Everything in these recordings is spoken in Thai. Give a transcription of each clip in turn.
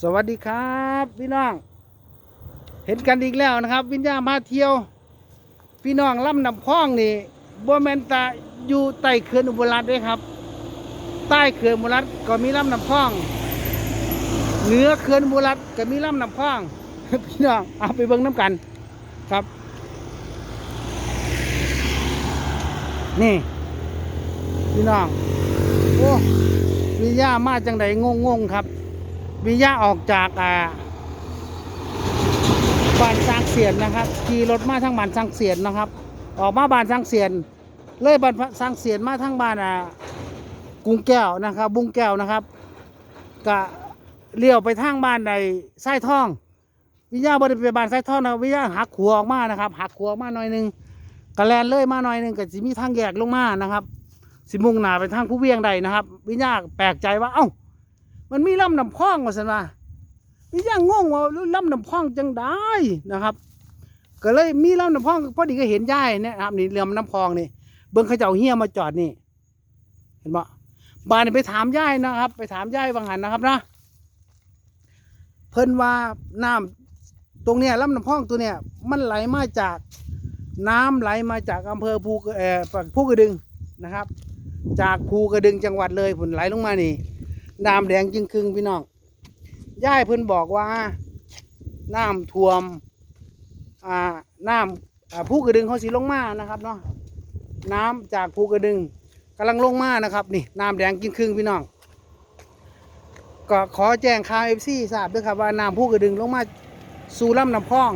สวัสดีครับพี่น้อง เห็นกันอีกแล้วนะครับ วิญญาณมาเที่ยว พี่น้องลำนำพ้องนี่บัวแมนตาอยู่ใต้เขื่อนอุบลรัตน์ด้วยครับ ใต้เขื่อนอุบลรัตน์ก็มีลำนำพ้อง เหนือเขื่อนอุบลรัตน์ก็มีลำนำพ้อง พี่น้องเอาไปเบิ่งน้ำกันครับ นี่ พี่น้องโอ้วิญญาณมาจังใดงงงครับ วิญญาออกจากอ่าบ้านสร้างเสียนนะครับขี่รถมาทั้งบ้านสร้างเสียนนะครับ ออกมาบ้านสร้างเสียนเลยบ้านสร้างเสียนมาทั้งบ้านอ่ากรุงแก้วนะครับ บุ้งแก้วนะครับกะเลี้ยวไปทางบ้านในไส้ทอง วิญญาบริเวณบ้านไส้ทองนะวิญญาหักขัวออกมานะครับหักขัวออกมาหน่อยนึงกระแลนเล่ยมาหน่อยนึงก็จะมีทางแยกลงมานะครับ สิมุ่งหน้าไปทางผู้เวียงใดนะครับ วิญญาแปลกใจว่าเอ้า มันมีลำน้ำพองว่าสันว่าวิญญาณงงว่าลำน้ำพองจังได้นะครับ ก็เลยมีลำน้ำพองพอดีก็เห็นย่ายเนี่ยนะครับนี่เรือน้ำพองนี่เบิ้งเขาเจ้าเฮียมาจอดนี่ เห็นปะบ้านนี่ไปถามย่ายนะครับ ไปถามย่ายบางหันนะครับนะเพิ่นว่าน้ำตรงเนี้ยลำน้ำพองตัวเนี้ยมันไหลมาจากน้ำไหลมาจากอำเภอภูเอ่อภูกระดึงนะครับ จากภูกระดึงจังหวัดเลยผลไหลลงมานี่ น้ำแดงจึงครึ่งพี่น้องย่ายเพิ่นบอกว่า น้ำท่วม อ่า น้ำอ่าภูกระดึงเขาสีลงมานะครับเนาะ น้ำจากภูกระดึงกำลังลงมานะครับ นี่น้ำแดงจึงครึ่งพี่น้อง ก็ขอแจ้งข่าวเอฟซีทราบด้วยครับว่าน้ำภูกระดึงลงมาสู่ลำน้ำพอง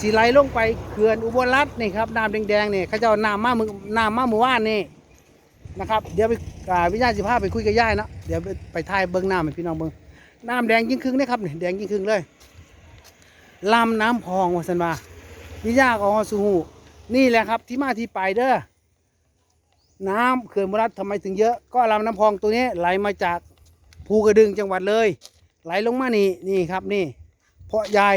สีไหลลงไปเขื่อนอุบลรัตน์นี่ครับน้ำแดงๆนี่เขาเจ้าน้ำมาเมื่อน้ำมาหมู่อวานนี่ นะครับ เดี๋ยวไปวิญญาณสิภาพไปคุยกับย่ายนะเดี๋ยวไปไปถ่ายเบิ้งน้ำให้พี่น้องเบิ้งน้ำแดงยิ่งครึ่งนี่ครับนี่แดงยิ่งครึ่งเลยลำน้ำพองวาสันว่าวิญญาณของสูหูนี่แหละครับที่มาที่ไปเด้อน้ำเขื่อนบุรัตทำไมถึงเยอะ ก็ลำน้ำพองตัวนี้ไหลมาจากภูกระดึงจังหวัดเลย ไหลลงมานี่นี่ครับนี่ เพราะยาย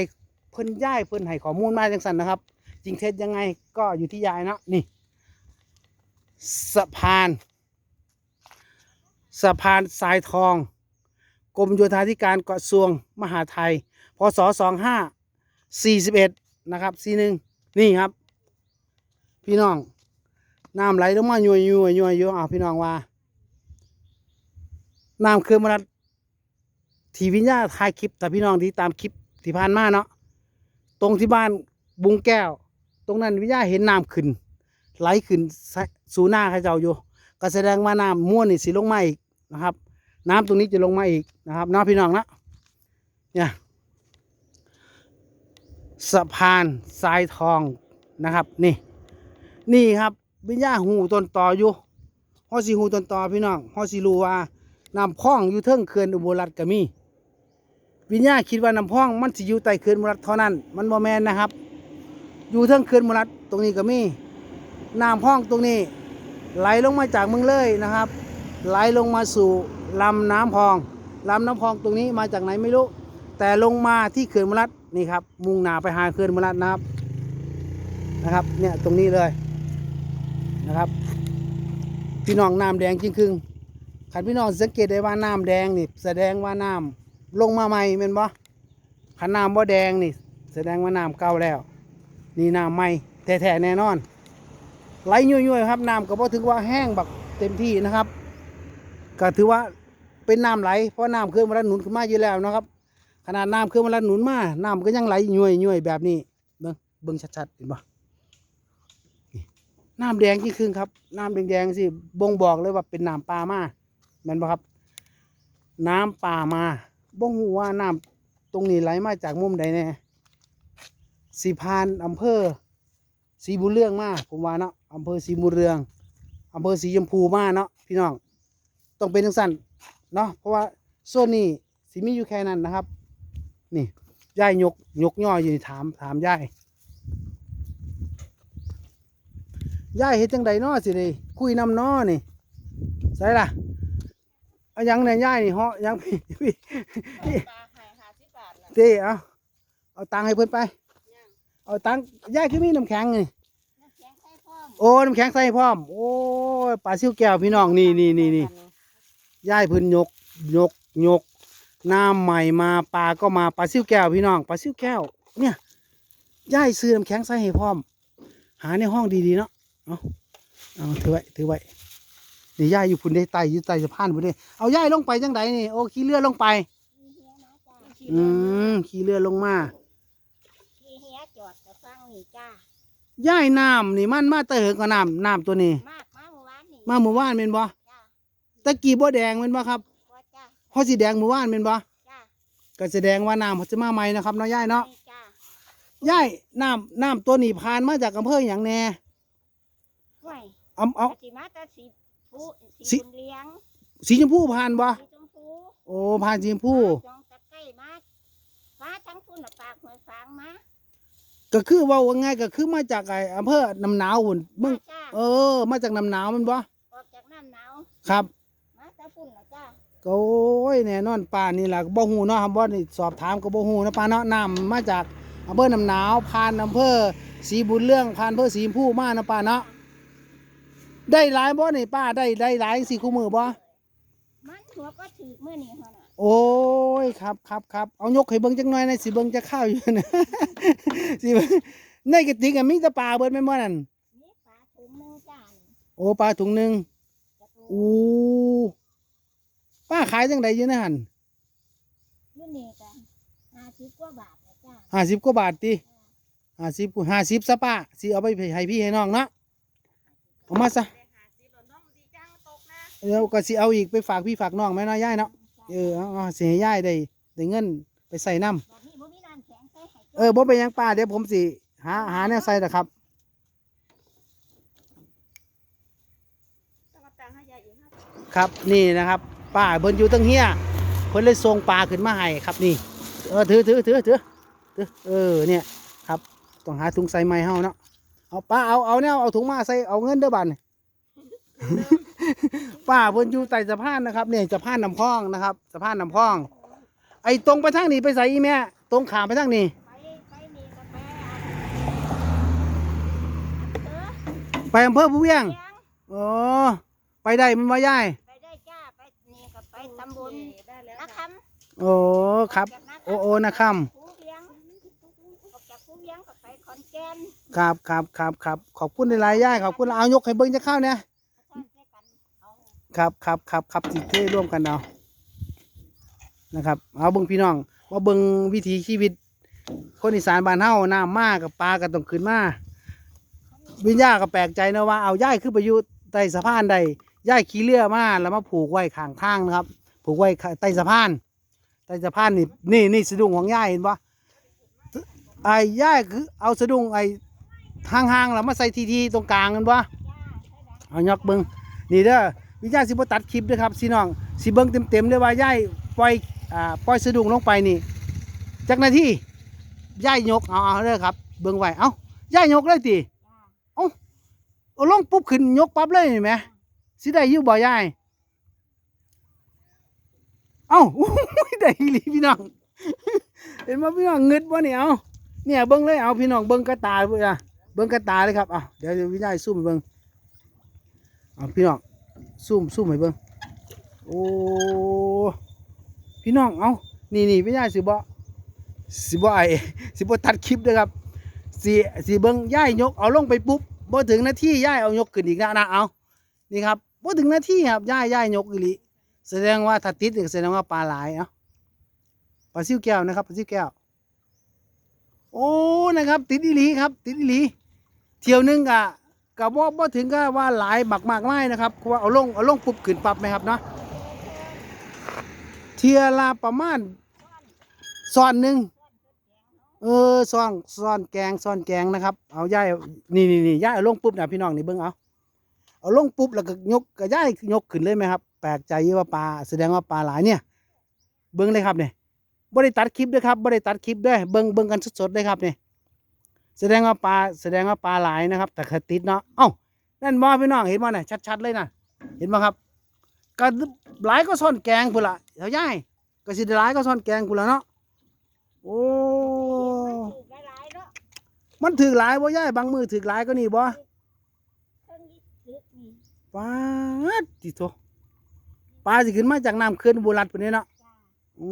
เพิ่นย่ายเพิ่นให้ข้อมูลมาจังสันนะครับ จริงเท็จยังไงก็อยู่ที่ยายนะนี่ สะพานสะพานทรายทอง กรมโยธาธิการกระทรวงมหาไทย พศสองห้าสี่สิบเอ็ดนะครับสี่หนึ่งนี่ครับ พี่น้อง น้ำไหลลงมาหน่วยหน่วยหน่วยอยู่อ่าพี่น้องว่า น้ำคือมันทีวิญญาถ่ายคลิป แต่พี่น้องที่ตามคลิปที่ผ่านมาเนาะ ตรงที่บ้านบุงแก้ว ตรงนั้นวิญญาเห็นน้ำขึ้น ไหลขึ้นสู่หน้าเขาเจ้าอยู่ ก็แสดงว่าน้ำม้วนนี่สิลงมาอีกนะครับ น้ำตรงนี้จะลงมาอีกนะครับน้าพี่น้องนะเนี่ยสะพานทรายทองนะครับนี่ นี่ครับวิญญาหูต้นต่ออยู่ฮอสีหูต้นต่อพี่น้องฮอสีรู้ว่าน้ำพ่องอยู่เทิงเขื่อนอุบลรัตน์ก็มี วิญญาคิดว่าน้ำพ่องมันสิอยู่ใต้เขื่อนอุบลรัตน์เท่านั้น มันบ่แมนนะครับ อยู่เทิงเขื่อนอุบลรัตน์ตรงนี้ก็มี น้ำพองตรงนี้ ไหลลงมาจากเมืองเลยนะครับ ไหลลงมาสู่ลำน้ำพองลำน้ำพองตรงนี้มาจากไหนไม่รู้ แต่ลงมาที่เขื่อนมรัดนี่ครับ มุ่งหน้าไปหาเขื่อนมรัดนะครับนะครับ เนี่ยตรงนี้เลยนะครับ พี่น้องน้ำแดงจริงคึงขันพี่น้องสังเกตได้ว่าน้ำแดงนี่แสดงว่าน้ำลงมาใหม่แม่นบ่ขันน้ำบ่แดงนี่ แสดงว่าน้ำเก่าแล้ว นี่น้ำใหม่แท้ๆแน่นอน ไหลยุ่ยๆครับน้ำก็บ่ถือว่าแห้งแบบเต็มที่นะครับก็ถือว่าเป็นน้ำไหลเพราะน้ำเคลื่อนมาแล้วหนุนขึ้นมาอยู่แล้วนะครับ ขนาดน้ำเคลื่อนมาแล้วหนุนมาน้ำก็ยังไหลยุ่ยๆแบบนี้เบิ่งเบิ่งชัดๆเห็นปะนี่น้ำแดงจริงๆครับน้ำแดงๆสิบ่งบอกเลยว่าเป็นน้ำปลามาแม่นปะครับ น้ำป่ามาบ่งหูว่าน้ำตรงนี้ไหลมาจากมุมใดแน่สีพานอำเภอสีบุญเรื่องมาผมว่าเนาะ อำเภอสีบุญเรืองอำเภอสีชมพูมาเนาะพี่น้องต้องเป็นทังสั้นเนาะเพราะว่าโซนนี้สีมีอยู่แค่นั้นนะครับ นี่ยายยกยกย่ออยู่ถามถามยายยายเฮ็ดจังใดเนาะสิได้คุยนำเนาะนี่ใส่ล่ะเอายังเนี่ยยายนี่เหาะยังพี่พี่ปลาหายหาสิบบาทน่ะเต้เอาเอาตังให้เพิ่อนไป เอาตังค์ยายคือมีน้ำแข็งนี่ำแข็งใส่พร้อม โอ้น้ำแข็งใส่พร้อม โอ้ยปลาซิวแก้วพี่น้องนี่นี่นี่นี่ย่ายพิ่นยกยกยกน้ำใหม่มาปลาก็มาปลาซิ่วแก้วพี่น้องปลาซิ่วแก้ว เนี่ยย่ายซื้อน้ำแข็งใส่ให้พร้อม หาในห้องดีๆเนาะเอาเอาถือไว้ถือไว้นี่ย่ายอยู่พุ่นได้ไตอยู่ใต้สะพานพุ่นได้เอาย่ายลงไปจังไดนี่โอ้ขี่เรือลงไปขี่เฮียนะจ้าอืมขี่เรือลงมาขี่เฮียจอดกับฟังนี่จ้า ย่ายน้ำนี่มันมาเตะเหิงกับน้ำน้ำตัวนี้ มากมาเมื่อวานนี่มาเมื่อวานเป็นบ่จ้าตะกี้บ่แดงเป็นบ่ครับว่าจ้าพอสีแดงเมื่อวานเป็นบ่จ้าก็แสดงว่าน้ำเขาจะมาใหม่นะครับเนาะย่ายเนาะนี่จ้าย่ายน้ำน้ำตัวนี้ผ่านมาจากอำเภออย่างแน่ห่วยเอาเอาสีมาแตาสีผู้สิสีบุญเลี้ยงสีชมพูผ่านบ่สีชมพูโอ้ผ่านสีชมพูจองตะไคร้มาฟ้าทั้งพุ่นน่ะปากหวยฟางมา ก็คือเว่าว่าง่ายก็คือมาจากไอ้อำเภอน้ำหนาวหุ่นมึงมาจ้าเออ มาจากน้ำหนาวแมันบ่ออกจากน้ำหนาวครับ มาแตาพุ่นน่ะจ้าก็โอ้ยแน่นอนป้านี่ล่ะบ่ฮู้เนาะครับบ่นี่สอบถามก็บ่ฮู้นะป้าเนาะน้ำมาจากอำเภอน้ำหนาวผ่านอำเภอศรีบุญเรื่องผ่านอำเภอศรีชมพูมานะป้าเนาะได้หลายบ่นี่ป้าได้ได้หลายสิคู่มือบ่มันหัวก็ถือเมื่อนี่เขาน่ะ โอ้ยครับครับครับเอายกให้เบิ่งจักหน่อยนะสิเบิ่งจะข้าวอยู่นะสิเบิ่งในกระติกอะมีแต่ปลาเบิดแม่นบ่นั่นนี่ปลาถุงหนึงจ้านี่โอ้ปลาถุงหนึงจะปูอู้ป้าขายจังไดอยู่นะหั่นนี่นี่กันห้าสิบกว่าบาทนะจ้าห้าสิบกว่าบาทติห้าสิบห้าสิบซะป้าสิเอาไปให้พี่ให้น้องเนาะเอามาซะหาสิหล่นน้องดีจังตกนะเดี๋ยวก็สิเอาอีกไปฝากพี่ฝากน้องแม่เนาะยายเนาะ เออเอาเอาสิให้ยายได้ได้เงินไปใส่น้ำแบบนี้บ่มีน้ำแข็งใส่ให้เออบ่เป็นหยังป้าเดี๋ยวผมสิหาหาแนวใส่ละครับ ต้องมาตังให้ยายอีกห้าครับนี่นะครับป้าเพิ่นอยู่ตั้งเฮียเพิ่นเลยส่งปลาขึ้นมาให้ครับนี่ เออถือถือถือถือถือเออเนี่ยครับต้องหาถุงใส่ไม้เฮาเนาะเอาป้าเอาเอาเนี่ยเอาถุงมาใส่เอาเงินเด้อบัดนี่ ป้าเพิ่นอยู่ใต้สะพานนะครับเนี่ยสะพานน้ำคลองนะครับสะพานน้ำคลอง ไอ้ตรงไปทางนี้ไปใส่อีแม่ตรงขามไปทางนี้ไปไปนี่ก็ไปอำเภอไปอำเภอผู้เวียงเชียงอ๋อไปได้มันว่ายายไปได้จ้าไปนี่ก็ไปตำบลนาคำโอ้ครับจากนาโอ้โอ้นะครับผู้เลี้ยงออกจากผู้เลี้ยงก็ไปขอนแก่นครับครับครับครับขอบคุณหลายๆย่ายขอบคุณเอายกให้เบิ้งจะเข้าเนี่ย ท่านใช้กันเอา ครับครับครับครับสิตเท่ร่วมกันเอานะครับ เอาเบิ้งพี่น้องว่าเบิ้งวิถีชีวิต คนอีสานบ้านเฮาน้ำมากกับปลาก็ต้องขึ้นมาวิญญาก็แปลกใจนะว่าเอาย่ายขึ้นไปอยู่ใต้สะพานใดย่ายขี่เรือมาแล้วมาผูกไว้ข้างทางนะครับ ผูกไว้ใต้สะพานใต้สะพานนี่นี่นี่สะดุ้งของย่ายเห็นปะไอ้ย่ายคือเอาสะดุ้งไอ้ห่างๆแล้วมาใส่ทีทีๆตรงกลางกันปะจ้าใช้ได้เอายกเบิงนี่เด้อ วิญญาณสิบตัดคลิปด้อครับพี่น้องสิเบิ่งเต็มๆเด้อว่าย่ายปล่อยอ่าปล่อยสะดุ้งลงไปนี่จักนาทีย่ายยกเอาเอาเด้อครับ เบิ่งไว้เอ้าย่ายยกเลยติจ้าเอาลงปุ๊บขึ้นยกปั๊บเลยเห็นไหมสิได้อยู่บ่ย่ายเอ้าได้ลีพี่น้องเห็นบ่พี่น้องเงิดบ่เนี่ยเอาเนี่ยเบิ่งเลยเอาพี่น้องเบิ่งกระตาเบิ่งอะเบิ่งกระตาเลยครับเอาเดี๋ยววิญญาณซูมให้เบิ่งเอาพี่น้อง ซูมซูมให้เบิ่งโอ้พี่น้องเอานี่นี่วิญญาณสิบ่สิบ่ไอสิบ่ตัดคลิปด้อครับสีสีเบิ้งย่ายยกเอาลงไปปุ๊บบ่ถึงนาทีย่ายเอายกขึ้นอีกแล้วนะเอานี่ครับบ่ถึงนาทีครับย่ายย่ายยกอีหลีแสดงว่าถ้าติดแสดงว่าปลาหลายเอ้าปลาซิวแก้วนะครับปลาซิวแก้วโอ้นะครับ ติดอีหลีครับ ติดอีหลีเที่ยวหนึงกะ กับว่าบ่ถึงก็ว่าหลายบักมากไม้นะครับเพราะว่าเอาลงเอาลงปุ๊บขึ้นปับไหมครับเนาะเทียละประมาณซ้อนหนึ่งเออซ่อนซ่อนแกงซ่อนแกงนะครับ เอาย่ายนี่นี่นี่ย่ายเอาลงปุ๊บนะพี่น้องนี่เบิ้งเอาเอาลงปุ๊บแล้วก็ยกก็ย่ายยกขึ้นเลยไหมครับ แปลกใจอยู่ว่าปลาแสดงว่าปลาหลายเนี่ย เบิ้งเลยครับเนี่ยบ่ได้ตัดคลิปด้วยครับบ่ได้ตัดคลิปด้วยเบิ้งเบิ้งกันสดๆเลยครับเนี่ย แสดงว่าปลาแสดงว่าปลาหลายนะครับ แต่คติดเนาะเอ้านั่นบ่พี่น้องเห็นบ่เนี่ยชัดๆเลยนะเห็นบ่ครับก็หลายก็ซ่อนแกงพุ่นละเดี๋ยวย่ายก็สิได้หลายก็ซ่อนแกงพุ่นละเนาะโอ้มันถือหลายบ่ย่ายบางมือถือหลายก็นี่บ่เครื่องนี้ลึกนี่ปาดติโตปลาสิขึ้นมาจากน้ำเขื่อนบุรัดปุ่นนี้เนาะโอ้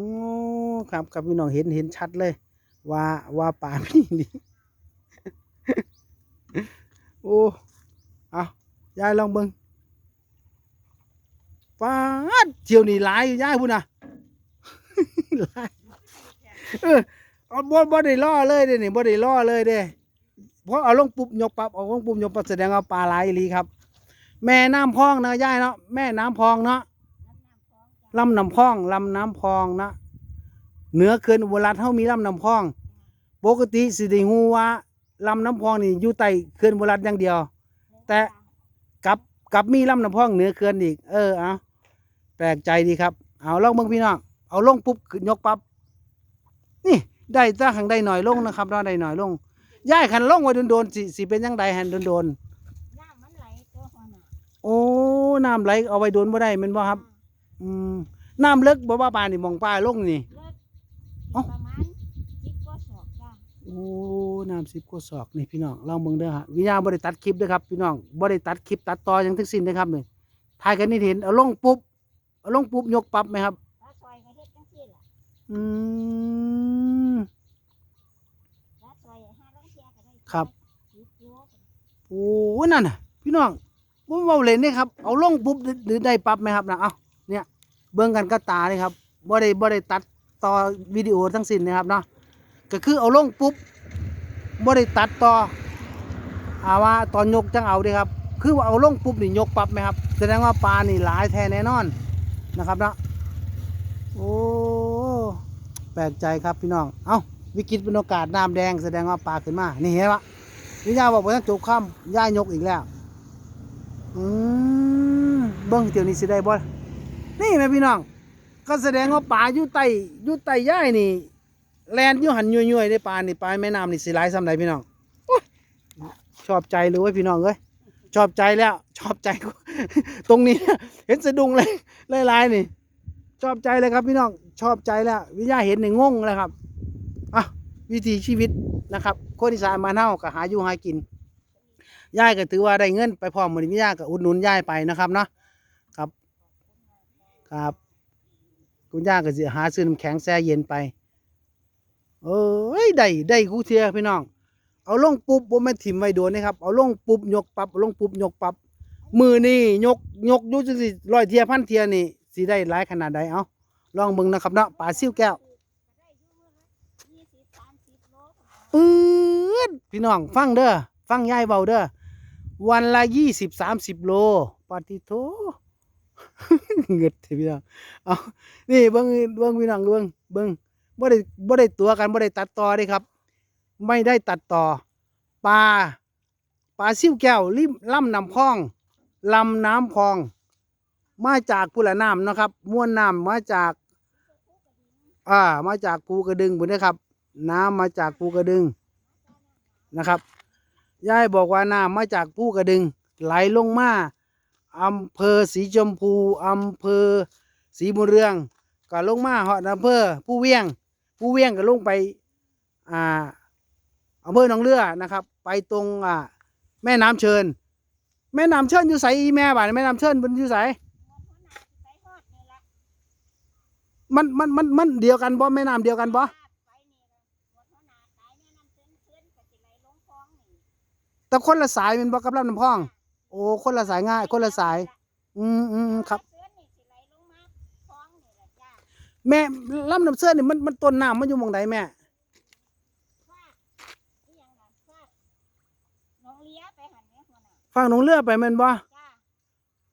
ครับครับพี่น้องเห็นเห็นชัดเลย ว่าว่าป่าพี่นี่ โอ้เอายายลองเบิงป้าดเที่ยวนี่หลายอยู่ยายพุ่นน่ะหลายเออเอาบ่บ่ได้ล่อเลยเด้นี่บ่ได้ล่อเลยเด้เพราะเอาลงปุ๊บยกปั๊บเอาลงปุ๊บยกปั๊บแสดงว่าปลาหลายอีหลีครับ แม่น้ำพองนะยายเนาะแม่น้ำพองเนาะน้ำน้ำคลองจ้ะลำน้ำพองลำน้ำพองนะเหนือเขื่อนอุบลรัฐเฮามีลำน้ำพอง ปกติสิได้ฮู้ว่า ลำน้ำพองนี่อยู่ใต้เขื่อนอุบรัฐอย่างเดียว แต่กับกับมีลำน้ำพองเหนือเขื่อนอีก เออเอาแปลกใจดีครับ เอาลองเบิ่งพี่น้องเอาลงปุ๊บยกปั๊บนี่ได้ถ้าขังได้หน่อยลงนะครับเนาะได้หน่อยลงย้ายขันลงไว้โดนๆสิสิเป็นยังไงหันโดนน้ำมันไหลตัวหัวหน้าๆโอ้น้ำไหลเอาไว้โดนบ่ได้แม่นบ่ครับ อืมน้ำเลิกบ่ว่าปลานี่หมองปลาลงนี่ เลิกประมาณสิบกว่าศอกจ้ะ โอ้น้ำสิบกว่าศอกนี่พี่น้องลองเบิ่งเด้อฮะวิญญาณบ่ได้ตัดคลิปเด้อครับพี่น้องบ่ได้ตัดคลิปตัดต่อหยังทั้งสิ้นเด้อครับนี่ถ่ายกันนี่เห็นเอาลงปุ๊บเอาลงปุ๊บยกปั๊บไหมครับถ้าซอยก็เฮ็ดจังซี่ล่ะอืมถ้าซอยห้าลังเทียก็ได้ครับสิบโลโอ้นั่นน่ะ พี่น้องบ่เว้าเล่นเด้ครับเอาลงปุ๊บหรือหรือได้ปั๊บไหมครับนะเอาเนี่ยเบิ่งกันกับตาเลยครับบ่ได้บ่ได้ตัดต่อวิดีโอทั้งสิ้นนะครับเนาะ ก็คือเอาลงปุ๊บบ่ได้ตัดต่ออาว่าตอนยกจังเอาด้ครับ คือว่าเอาลงปุ๊บนี่ยกปั๊บไหมครับ แสดงว่าปลานี่หลายแท้แน่นอนนะครับเนาะโอ้แปลกใจครับพี่น้อง เอ้าวิกฤตเป็นโอกาสน้ำแดงแสดงว่าปลาขึ้นมา นี่เห็นปะวิญญาบอกว่าจบค่ำย่ายกอีกแล้ว อืมเบิ้งเดี๋ยวนี้สิได้บ่นี่แม่พี่น้อง ก็แสดงว่าปลาอยู่ใต้อยู่ใต้ย่ายนี่ แลนยู่หันย่ยๆได้ปลานี่ปลาแม่น้ำนี่สิหลายซ้ำใดพี่น้องชอบใจเลยพี่น้องเอ้ยชอบใจแล้ว ชอบใจ ตรงนี้ เห็นสะดุ้งเลยลายๆนี่ ชอบใจเลยครับ พี่น้องชอบใจแล้ว วิญญาเห็นในงงแล้วครับอะวิถีชีวิตนะครับคนอีสานมาเนเฮาก็หาอยู่หากินย่ายก็ถือว่าได้เงินไปพร้อมมือวิญญาก็อุดหนุนย่ายไปนะครับเนาะครับ ครับ คุณย่าก็สิหาซื้อน้ำแข็งแช่เย็นไป เอ้ยได้ได้กูเทียพี่น้อง เอาลงปุ๊บบ่แม่นถิ่มไว้โดนนะครับ เอาลงปุ๊บยกปั๊บเอาลงปุ๊บยกปั๊บมือนี่ยกยกยู่จังสิร้อยเทียพันเทียนี่สิได้หลายขนาดใดเอาลองเบิ่งนะครับเนาะปลาซิ่วแก้วก็ได้อยู่มื้อละยี่สิบสามสิบโลเท่านั้นปื๊ดพี่น้องฟังเด้อฟังยายเบาเด้อวันละยี่สิบสามสิบโลปฏิโทเงิดเถอะพี่น้องเอานี่เบิ้งเบิ้งพี่น้องเบิ้งเบิ้ง บ่ได้บ่ได้ตัวกันบ่ได้ตัดต่อเด้ครับ ไม่ได้ตัดต่อปลาปลาซิ่วแก้วริมลำน้ำพองลำน้ำพอง มาจากพุละน้ำนะครับม้วนน้ำมาจากอ่ามาจากภูกระดึงบุญนะครับ น้ำมาจากภูกระดึงนะครับยายบอกว่าน้ำมาจากภูกระดึง ไหลลงมาอำเภอสีชมพูอำเภอสีบุญเรืองก็ลงมาหาะอำเภอผู้เวียง ผู้เวียงก็ลงไปอ่าอำเภอหนองเรือนะครับ ไปตรงอ่าแม่น้ำเชิญ แม่น้ำเชิญอยู่ใสอีแม่บ้าแม่น้ำเชิญบนอยู่ใสมันมันมันมันมันเดียวกันบ่แม่น้ำเดียวกันบ่ไปะแต่คนละสายเป็นบ่กับลำน้ำพอง โอ้คนละสายง่าย คนละสาย อืมอืมอืมครับ เพิ่นนี่สิไหลลงมาคลองนี่ละจ้า แม่ลำน้ำเสื้อนี่มันมันต้นน้ำมันอยู่หมองใดแม่ฟาดอีหยังล่ะฟาดน้องเลี้ยไปหันแม่หัวหน้าฟังหนองเรือไปแม่นบ่จ้า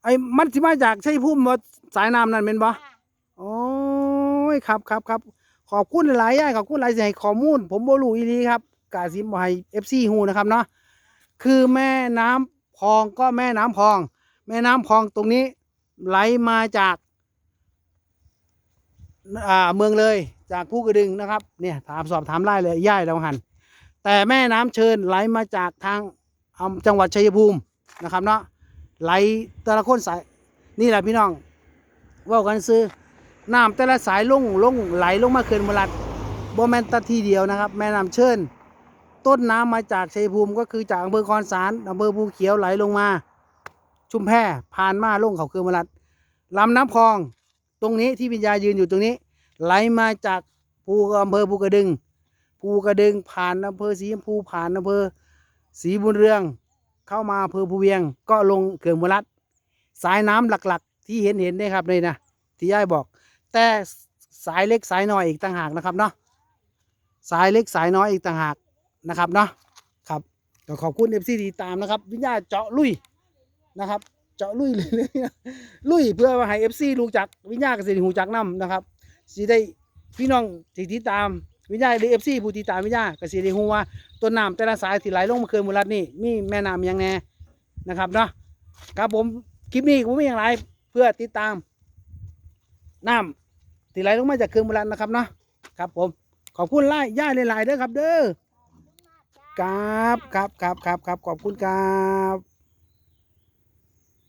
ไอ้มันสิมาจากชัยภูมิบ่สายน้ำนั่นแม่นบ่จ้าโอ้ยครับครับครับขอบคุณหลายๆย่ายขอบคุณหลายสิให้ข้อมูล ผมบ่รู้อีหลีครับกาสิบ่ให้ FC ฮู้นะครับเนาะคือแม่น้ำพองก็แม่น้ำพอง แม่น้ำพองตรงนี้ไหลมาจากอ่า เมืองเลยจากผู้กระดึงนะครับเนี่ยถามสอบถามไล่เลยย่ายเราหัน แต่แม่น้ำเชิญไหลมาจากทางอำจังหวัดชัยภูมินะครับเนาะไหลแต่ละคนสายนี่แหละพี่น้องว่ากันซื้อน้ำแต่ละสายลงลงไหลลงมาเขื่อนมลัดบ่แมนตะทีเดียวนะครับ แม่น้ำเชิญต้นน้ำมาจากชัยภูมิก็คือจากอำเภอคอนสารอำเภอภูเขียวไหลลงมา ชุมแพผ่านมาลงเขาเขื่อนมลัดลำน้ำพอง ตรงนี้ที่วิญญายืนอยู่ตรงนี้ ไหลมาจากภูอำเภอภูกระดึง ภูกระดึงผ่านอำเภอสีชมพูผ่านอำเภอศรีบุญเรือง เข้ามาอำเภอภูเวียง ก็ลงเขื่อนบุรัดสายน้ำหลักๆ ที่เห็นเห็นเนี่ยครับเลยนะที่ย่ายบอก แต่สายเล็กสายน้อยอีกต่างหากนะครับเนาะสายเล็กสายน้อยอีกต่างหากนะครับเนาะครับก็ขอบคุณเอฟซีที่ตามนะครับ วิญญาเจาะลุยนะครับ เจาะลุยเลยลุยเพื่อว่าให้เอฟซีรู้จักวิญญากับสิหูจักนํนะครับสิได้พี่น้องสิติดตามวิญญาหรือเอฟซีผู้ติดตามวิญญาก็สิได้ฮู้ว่าต้นน้ำแต่ละสายที่ไหลลงมาเขื่อนมูลรัดนี่มีแม่น้ำยังแน่นะครับเนาะครับผมคลิปนี้ผมมีอย่างไรเพื่อติดตามน้ำที่ไหลลงมาจากเขื่อนมูลรัดนะครับเนาะครับผมขอบคุณไล่ย่าหลายๆเด้อครับเด้อครับครับครับครับครับขอบคุณครับ